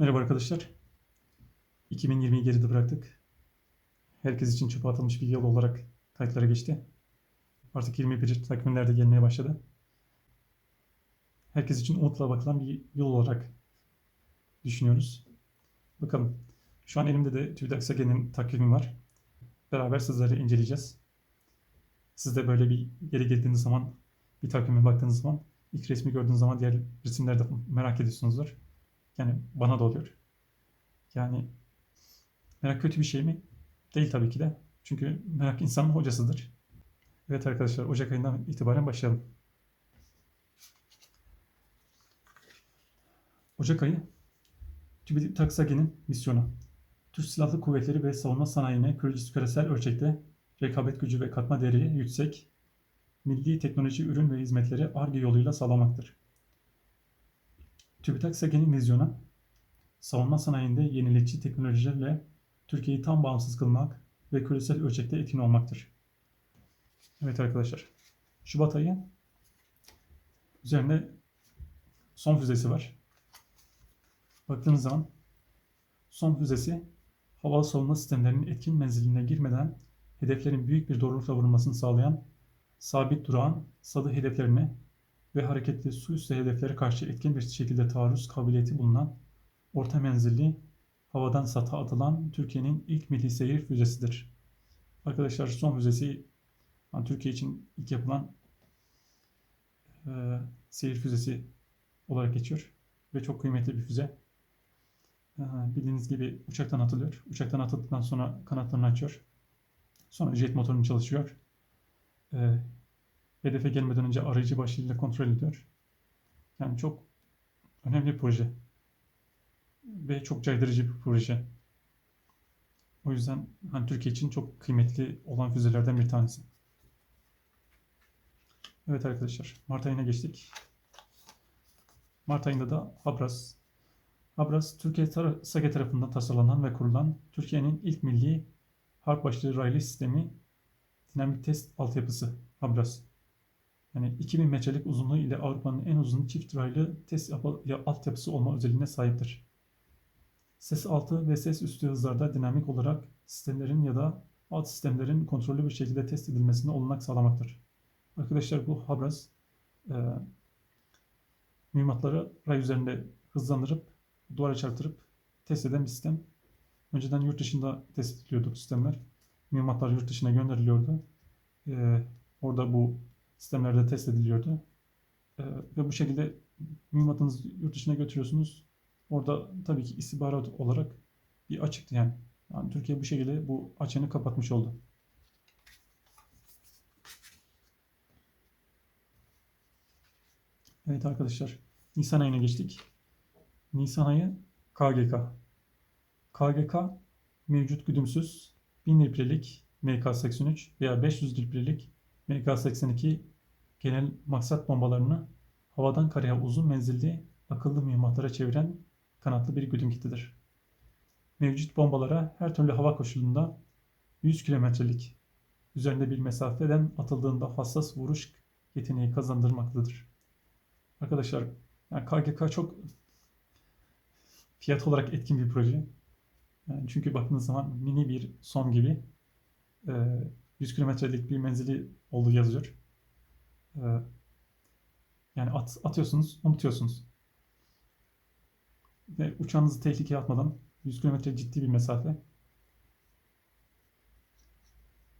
Merhaba arkadaşlar. 2020'yi geride bıraktık. Herkes için çöpe atılmış bir yıl olarak kayıtlara geçti. Artık 21 takvimler de gelmeye başladı. Herkes için umutla bakılan bir yıl olarak düşünüyoruz. Bakalım. Şu an elimde de TÜBİTAK SAGE'nin takvimi var. Beraber sizlere inceleyeceğiz. Siz de böyle bir yere geldiğiniz zaman, bir takvime baktığınız zaman, ilk resmi gördüğünüz zaman diğer resimleri de merak ediyorsunuzdur. Yani bana da oluyor. Yani merak kötü bir şey mi? Değil tabii ki de. Çünkü merak insanın hocasıdır. Evet arkadaşlar Ocak ayından itibaren başlayalım. Ocak ayı TÜBİTAK SAGE'nin misyonu. Türk Silahlı Kuvvetleri ve savunma sanayine küresel ölçekte rekabet gücü ve katma değeri yüksek milli teknoloji ürün ve hizmetleri ARGE yoluyla sağlamaktır. TÜBİTAK SAGE'nin vizyonu, savunma sanayinde yenilikçi teknolojilerle Türkiye'yi tam bağımsız kılmak ve küresel ölçekte etkin olmaktır. Evet arkadaşlar, Şubat ayı üzerinde son füzesi var. Baktığınız zaman son füzesi hava savunma sistemlerinin etkin menziline girmeden hedeflerin büyük bir doğrulukla vurulmasını sağlayan sabit durağan sadı hedeflerine ve hareketli su üstü hedeflere karşı etkin bir şekilde taarruz kabiliyeti bulunan orta menzilli havadan sata atılan Türkiye'nin ilk milli seyir füzesidir. Arkadaşlar son füzesi yani Türkiye için ilk yapılan e, seyir füzesi olarak geçiyor ve çok kıymetli bir füze. E, bildiğiniz gibi uçaktan atılıyor. Uçaktan atıldıktan sonra kanatlarını açıyor. Sonra jet motorunu çalışıyor. E, hedefe gelmeden önce arayıcı başlığıyla kontrol ediyor. Yani çok önemli bir proje. Ve çok caydırıcı bir proje. O yüzden hani Türkiye için çok kıymetli olan füzelerden bir tanesi. Evet arkadaşlar, Mart ayına geçtik. Mart ayında da Habras. Habras, Türkiye tar- SAGE tarafından tasarlanan ve kurulan Türkiye'nin ilk milli harp başlığı raylı sistemi dinamik test altyapısı Habras. Yani 2000 metrelik uzunluğu ile Avrupa'nın en uzun çift raylı test altyapısı olma özelliğine sahiptir. Ses altı ve ses üstü hızlarda dinamik olarak sistemlerin ya da alt sistemlerin kontrollü bir şekilde test edilmesine olanak sağlamaktır. Arkadaşlar bu Habras e, mühimmatları ray üzerinde hızlandırıp duvara çarptırıp test eden bir sistem. Önceden yurt dışında test ediliyordu bu sistemler. Mühimmatlar yurt dışına gönderiliyordu. E, orada bu sistemlerde test ediliyordu. E, ve bu şekilde mühimmatınızı yurt dışına götürüyorsunuz. Orada tabii ki istihbarat olarak bir açıktı yani. Yani Türkiye bu şekilde bu açığını kapatmış oldu. Evet arkadaşlar, Nisan ayına geçtik. Nisan ayı KGK. KGK mevcut güdümsüz 1000 litrelik MK83 veya 500 litrelik MK82 genel maksat bombalarını havadan karaya uzun menzilli akıllı mühimmatlara çeviren kanatlı bir güdüm kitidir. Mevcut bombalara her türlü hava koşulunda 100 kilometrelik üzerinde bir mesafeden atıldığında hassas vuruş yeteneği kazandırmaktadır. Arkadaşlar yani KGK çok fiyat olarak etkin bir proje. Yani çünkü baktığınız zaman mini bir son gibi 100 kilometrelik bir menzili olduğu yazıyor. Yani at, atıyorsunuz, unutuyorsunuz. Ve uçağınızı tehlikeye atmadan 100 kilometre ciddi bir mesafe.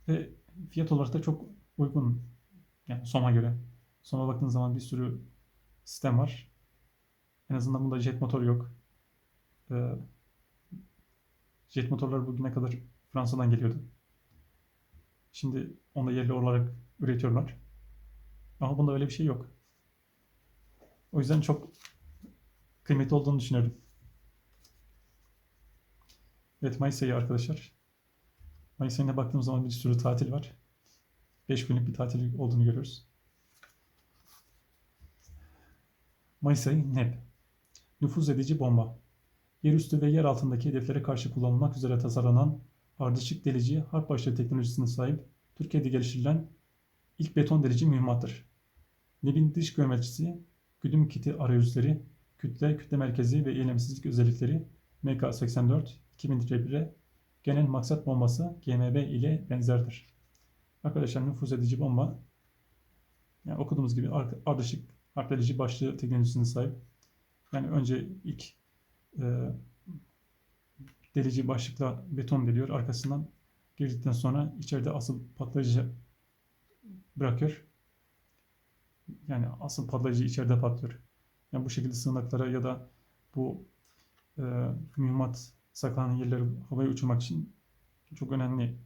Ve fiyat olarak da çok uygun. Yani SOM'a göre. SOM'a baktığınız zaman bir sürü sistem var. En azından bunda jet motor yok. Ee, jet motorlar bugüne kadar Fransa'dan geliyordu. Şimdi onu da yerli olarak üretiyorlar. Ama bunda öyle bir şey yok. O yüzden çok kıymetli olduğunu düşünüyorum. Evet Mayıs ayı arkadaşlar. Mayıs ayına baktığımız zaman bir sürü tatil var. 5 günlük bir tatil olduğunu görüyoruz. Mayıs ayı NEP. Nüfuz edici bomba. Yerüstü ve yer altındaki hedeflere karşı kullanılmak üzere tasarlanan ardışık delici harp başlığı teknolojisine sahip Türkiye'de geliştirilen ilk beton delici mühimmattır. NEP'in dış geometrisi, güdüm kiti arayüzleri, kütle, kütle merkezi ve eylemsizlik özellikleri MK84 2000 litre bire genel maksat bombası GMB ile benzerdir. Arkadaşlar nüfuz edici bomba yani okuduğumuz gibi ar- ardışık harfledici başlığı teknolojisine sahip. Yani önce ilk e, delici başlıkla beton deliyor. Arkasından girdikten sonra içeride asıl patlayıcı bırakıyor. Yani asıl patlayıcı içeride patlıyor. Yani bu şekilde sığınaklara ya da bu e, mühimmat saklanan yerleri havaya uçurmak için çok önemli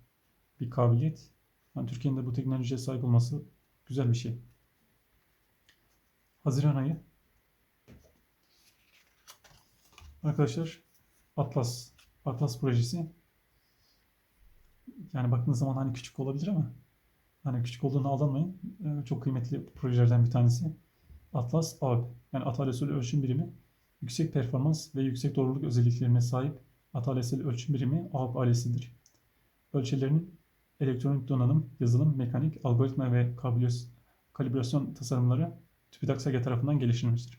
bir kabiliyet. Yani Türkiye'nin de bu teknolojiye sahip olması güzel bir şey. Haziran ayı. Arkadaşlar Atlas Atlas projesi yani baktığınız zaman hani küçük olabilir ama hani küçük olduğunu aldanmayın. Ee, çok kıymetli projelerden bir tanesi. Atlas AB yani atalesel ölçüm birimi yüksek performans ve yüksek doğruluk özelliklerine sahip atalesel ölçüm birimi AB ailesidir. Ölçülerinin elektronik donanım, yazılım, mekanik, algoritma ve kalibrasyon tasarımları TÜBİTAK SAGE tarafından geliştirilmiştir.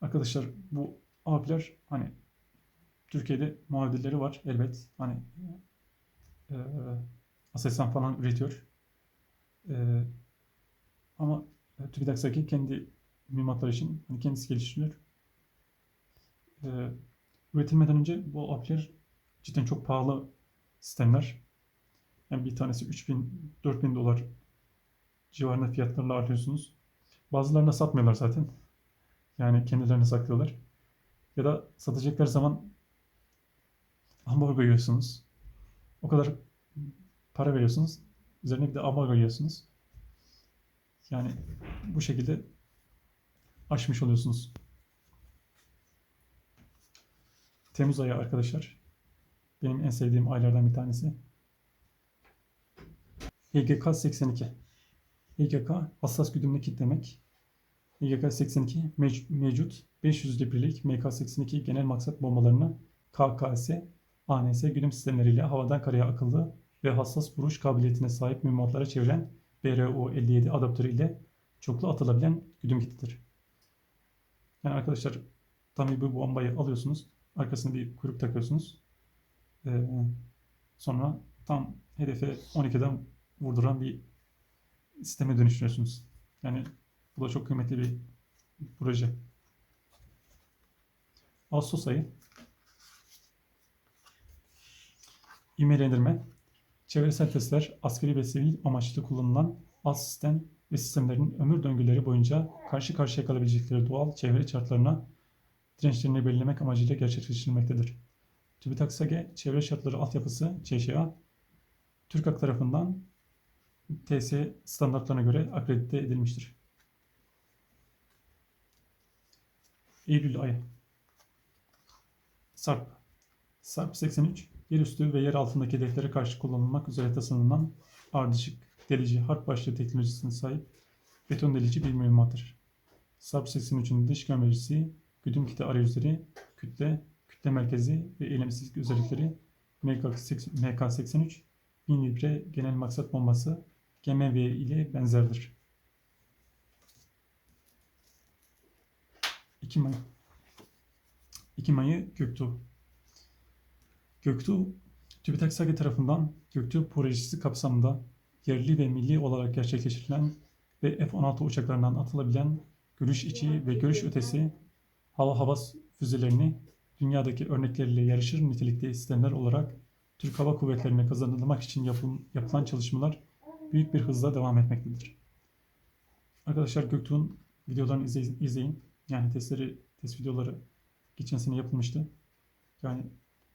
Arkadaşlar bu abiler hani Türkiye'de muadilleri var elbet. Hani e, Aselsan falan üretiyor. E, ama TÜBİTAK SAGE kendi mühimmatları için hani kendisi geliştiriyor. E, üretilmeden önce bu abiler cidden çok pahalı sistemler. Yani bir tanesi 3000 4000 dolar civarında fiyatlarla alıyorsunuz. Bazılarını satmıyorlar zaten. Yani kendilerine saklıyorlar. Ya da satacakları zaman ambargo yiyorsunuz. O kadar para veriyorsunuz. Üzerine bir de ambargo yiyorsunuz. Yani bu şekilde aşmış oluyorsunuz. Temmuz ayı arkadaşlar. Benim en sevdiğim aylardan bir tanesi. HGK 82. HGK hassas güdümlü kitlemek. HGK 82 mev- mevcut 500 librelik MK82 genel maksat bombalarını KKS, ANS güdüm sistemleriyle havadan karaya akıllı ve hassas vuruş kabiliyetine sahip mühimmatlara çeviren BRO-57 adaptörü ile çoklu atılabilen güdüm kitidir. Yani arkadaşlar tabii bu bombayı alıyorsunuz. Arkasına bir kuyruk takıyorsunuz. Ee, sonra tam hedefe 12'den vurduran bir sisteme dönüştürüyorsunuz. Yani bu da çok kıymetli bir proje. Ağustos ayı İmgelendirme Çevresel testler askeri ve sivil amaçlı kullanılan alt sistem ve sistemlerin ömür döngüleri boyunca karşı karşıya kalabilecekleri doğal çevre şartlarına dirençlerini belirlemek amacıyla gerçekleştirilmektedir. TÜBİTAK SAGE Çevre Şartları Altyapısı ÇŞA TÜRKAK tarafından TS standartlarına göre akredite edilmiştir. Eylül ayı SARP SARP 83 yerüstü ve yer altındaki hedeflere karşı kullanılmak üzere tasarlanan ardışık delici harp başlığı teknolojisine sahip beton delici bir mühimmattır. SARP 83'ün dış gömericisi, güdüm kiti arayüzleri, kütle, kütle merkezi ve eylemsizlik özellikleri MK83 1000 litre genel maksat bombası GMV ile benzerdir. 2 Mayı 2 Mayı Göktuğ Göktuğ, TÜBİTAK SAGE tarafından Göktuğ projesi kapsamında yerli ve milli olarak gerçekleştirilen ve F-16 uçaklarından atılabilen görüş içi ve görüş ötesi hava havas füzelerini dünyadaki örnekleriyle yarışır nitelikte sistemler olarak Türk Hava Kuvvetleri'ne kazanılmak için yapın- yapılan çalışmalar büyük bir hızla devam etmektedir. Arkadaşlar Göktuğ'un videolarını izley- izleyin. Yani testleri, test videoları geçen sene yapılmıştı. Yani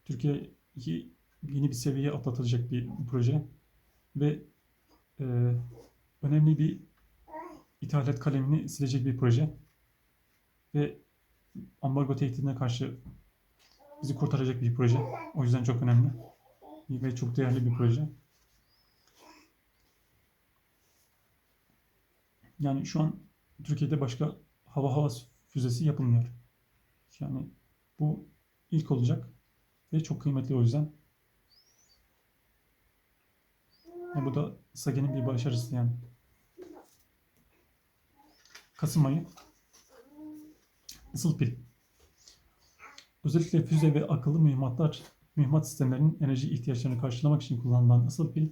Türkiye'yi yeni bir seviyeye atlatılacak bir proje ve e, önemli bir ithalat kalemini silecek bir proje ve ambargo tehdidine karşı bizi kurtaracak bir proje. O yüzden çok önemli ve çok değerli bir proje. Yani şu an Türkiye'de başka hava hava füzesi yapılmıyor. Yani bu ilk olacak ve çok kıymetli o yüzden. Ve bu da Sage'nin bir başarısı yani. Kasım ayı Isıl pil. Özellikle füze ve akıllı mühimmatlar, mühimmat sistemlerinin enerji ihtiyaçlarını karşılamak için kullanılan ısıl pil,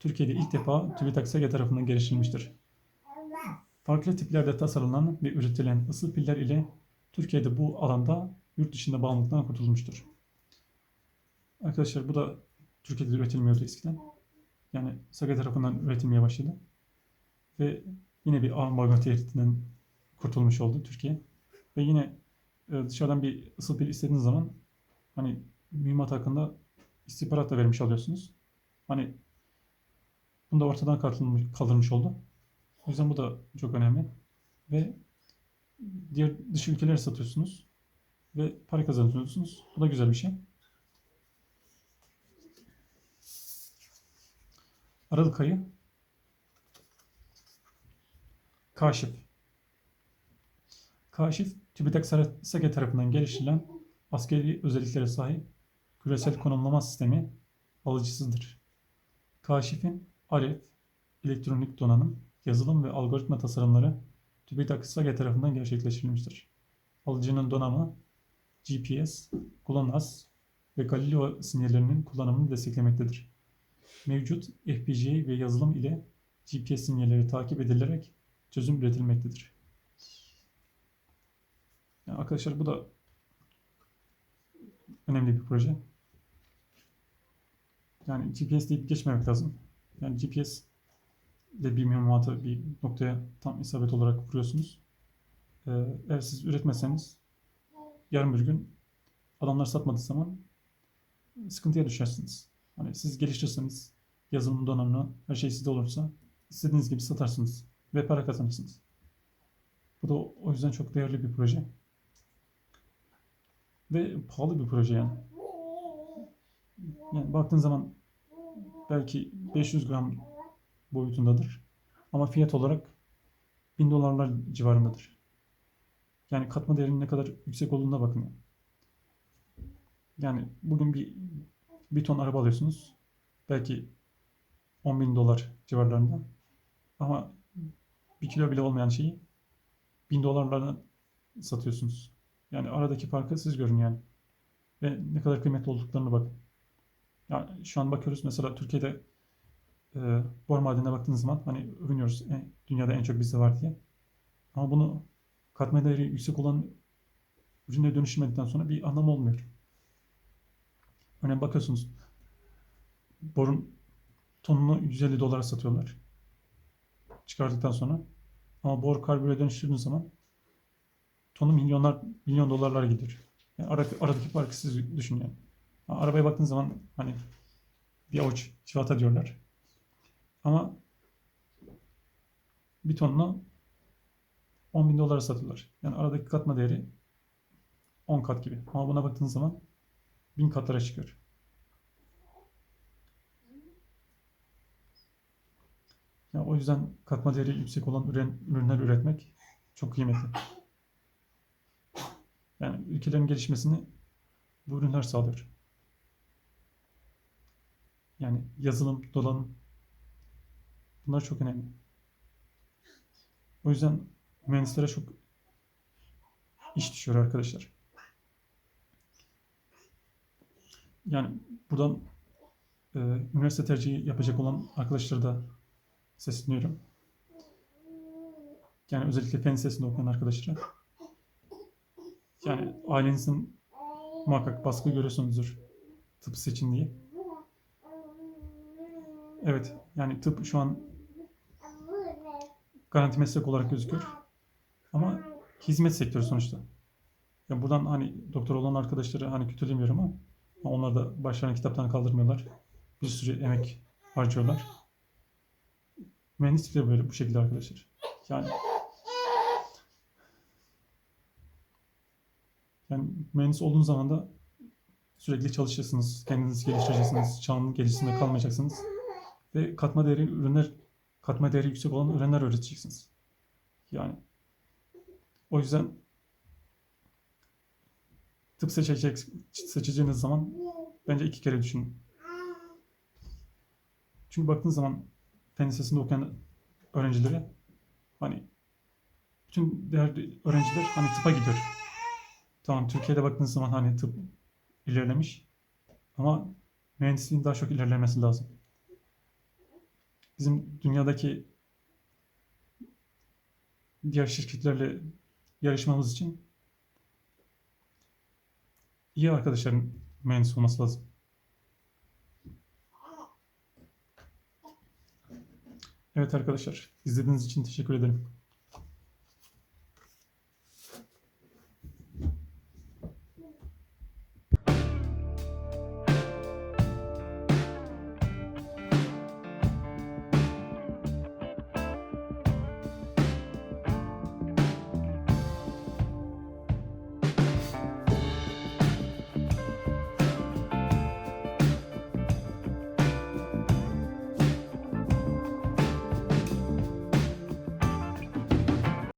Türkiye'de ilk defa TÜBİTAK SAGE tarafından geliştirilmiştir. Farklı tiplerde tasarlanan ve üretilen ısıl piller ile Türkiye'de bu alanda yurt dışında bağımlılıktan kurtulmuştur. Arkadaşlar bu da Türkiye'de üretilmiyordu eskiden. Yani SAGE tarafından üretilmeye başladı. Ve yine bir ambargo tehdidinden kurtulmuş oldu Türkiye. Ve yine e, dışarıdan bir ısıl pil istediğiniz zaman hani mühimmat hakkında istihbarat da vermiş oluyorsunuz. Hani bunu da ortadan kaldırılmış, kaldırmış oldu. O yüzden bu da çok önemli. Ve diğer dış ülkelere satıyorsunuz ve para kazanıyorsunuz. Bu da güzel bir şey. Aralık ayı Kaşif. Kaşif, TÜBİTAK SAGE tarafından geliştirilen askeri özelliklere sahip küresel konumlama sistemi alıcısıdır. Kaşif'in Aref, elektronik donanım, yazılım ve algoritma tasarımları TÜBİTAK SAGE tarafından gerçekleştirilmiştir. Alıcının donanımı GPS, GLONASS ve Galileo sinyallerinin kullanımını desteklemektedir. Mevcut FPGA ve yazılım ile GPS sinyalleri takip edilerek çözüm üretilmektedir. Yani arkadaşlar bu da önemli bir proje. Yani GPS deyip geçmemek lazım. Yani GPS ile bir mühimmatı bir noktaya tam isabet olarak vuruyorsunuz. Ee, eğer siz üretmezseniz yarın bir gün adamlar satmadığı zaman sıkıntıya düşersiniz. Hani siz geliştirirseniz yazılım donanımı her şey sizde olursa istediğiniz gibi satarsınız ve para kazanırsınız. Bu da o yüzden çok değerli bir proje. Ve pahalı bir proje yani. Yani baktığın zaman belki 500 gram boyutundadır. Ama fiyat olarak 1000 dolarlar civarındadır. Yani katma değerinin ne kadar yüksek olduğuna bakın. Yani, bugün bir, bir ton araba alıyorsunuz. Belki 10 bin dolar civarlarında. Ama bir kilo bile olmayan şeyi 1000 dolarlardan satıyorsunuz. Yani aradaki farkı siz görün yani. Ve ne kadar kıymetli olduklarını bakın. Yani şu an bakıyoruz mesela Türkiye'de e, bor madenine baktığınız zaman hani övünüyoruz e, dünyada en çok bizde var diye. Ama bunu katma değeri yüksek olan ürüne dönüştürmedikten sonra bir anlam olmuyor. Örneğin bakıyorsunuz borun tonunu 150 dolara satıyorlar. Çıkardıktan sonra. Ama bor karbüre dönüştürdüğünüz zaman tonu milyonlar milyon dolarlar gidiyor. Yani aradaki, farkı siz düşünün yani. Arabaya baktığınız zaman hani bir avuç çikolata diyorlar. Ama bir tonunu 10 bin dolara satıyorlar. Yani aradaki katma değeri 10 kat gibi. Ama buna baktığınız zaman 1000 katlara çıkıyor. Ya o yüzden katma değeri yüksek olan ürün, ürünler üretmek çok kıymetli. Yani ülkelerin gelişmesini bu ürünler sağlıyor. Yani yazılım, dolanım bunlar çok önemli. O yüzden mühendislere çok iş düşüyor arkadaşlar. Yani buradan e, üniversite tercihi yapacak olan arkadaşlara da sesleniyorum. Yani özellikle fen lisesinde okuyan arkadaşlara. Yani ailenizin muhakkak baskı görüyorsunuzdur tıp seçin diye. Evet yani tıp şu an garanti meslek olarak gözüküyor. Ama hizmet sektörü sonuçta. Ya buradan hani doktor olan arkadaşları hani kötülemiyorum ama onlar da başlarına kitaptan kaldırmıyorlar. Bir sürü emek harcıyorlar. Mühendislik de böyle bu şekilde arkadaşlar. Yani yani mühendis olduğunuz zaman da sürekli çalışacaksınız, kendinizi geliştireceksiniz, çağın gerisinde kalmayacaksınız ve katma değeri ürünler, katma değeri yüksek olan ürünler üreteceksiniz. Yani o yüzden tıp seçecek, seçeceğiniz zaman bence iki kere düşünün. Çünkü baktığınız zaman fen lisesinde okuyan öğrencilere hani bütün değerli öğrenciler hani tıpa gidiyor. Tamam Türkiye'de baktığınız zaman hani tıp ilerlemiş ama mühendisliğin daha çok ilerlemesi lazım. Bizim dünyadaki diğer şirketlerle yarışmamız için iyi arkadaşların mühendis olması lazım. Evet arkadaşlar, izlediğiniz için teşekkür ederim.